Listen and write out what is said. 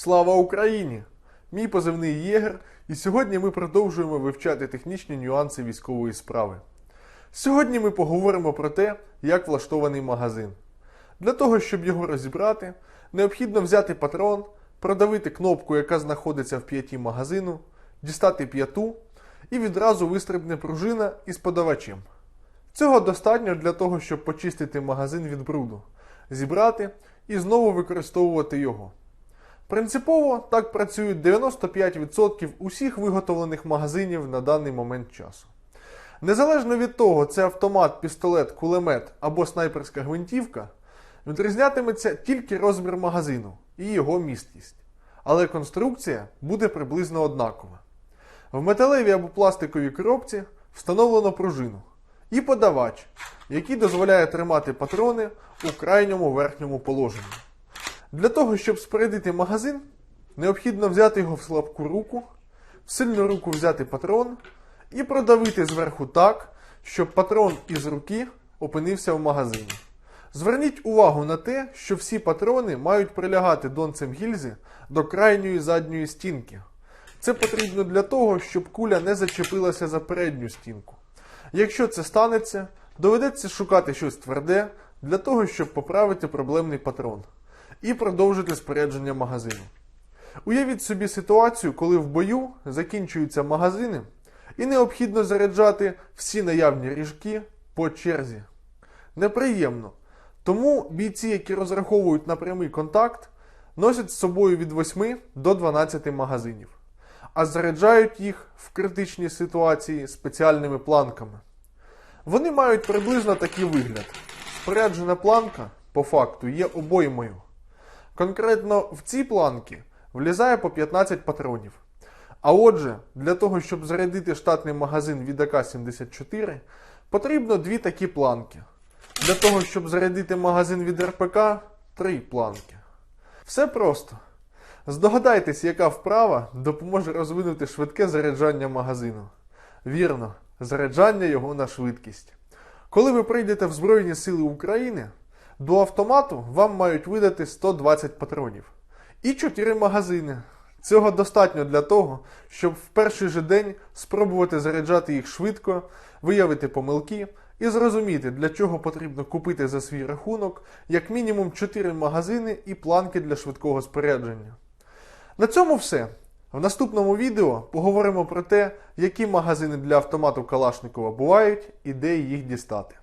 Слава Україні! Мій позивний Єгер, і сьогодні ми продовжуємо вивчати технічні нюанси військової справи. Сьогодні ми поговоримо про те, як влаштований магазин. Для того, щоб його розібрати, необхідно взяти патрон, продавити кнопку, яка знаходиться в п'яті магазину, дістати п'яту і відразу вистрибне пружина із подавачем. Цього достатньо для того, щоб почистити магазин від бруду, зібрати і знову використовувати його. Принципово так працюють 95% усіх виготовлених магазинів на даний момент часу. Незалежно від того, це автомат, пістолет, кулемет або снайперська гвинтівка, відрізнятиметься тільки розмір магазину і його місткість. Але конструкція буде приблизно однакова. В металевій або пластиковій коробці встановлено пружину і подавач, який дозволяє тримати патрони у крайньому верхньому положенні. Для того, щоб спорядити магазин, необхідно взяти його в слабку руку, в сильну руку взяти патрон і продавити зверху так, щоб патрон із руки опинився в магазині. Зверніть увагу на те, що всі патрони мають прилягати донцем гільзи до крайньої задньої стінки. Це потрібно для того, щоб куля не зачепилася за передню стінку. Якщо це станеться, доведеться шукати щось тверде для того, щоб поправити проблемний патрон і продовжити спорядження магазину. Уявіть собі ситуацію, коли в бою закінчуються магазини і необхідно заряджати всі наявні ріжки по черзі. Неприємно. Тому бійці, які розраховують на прямий контакт, носять з собою від 8 до 12 магазинів, а заряджають їх в критичній ситуації спеціальними планками. Вони мають приблизно такий вигляд. Споряджена планка, по факту, є обоймою. Конкретно в ці планки влізає по 15 патронів. А отже, для того, щоб зарядити штатний магазин від АК-74, потрібно дві такі планки. Для того, щоб зарядити магазин від РПК, три планки. Все просто. Здогадайтесь, яка вправа допоможе розвинути швидке заряджання магазину. Вірно, заряджання його на швидкість. Коли ви прийдете в Збройні Сили України, до автомату вам мають видати 120 патронів і 4 магазини. Цього достатньо для того, щоб в перший же день спробувати заряджати їх швидко, виявити помилки і зрозуміти, для чого потрібно купити за свій рахунок як мінімум 4 магазини і планки для швидкого спорядження. На цьому все. В наступному відео поговоримо про те, які магазини для автомату Калашникова бувають і де їх дістати.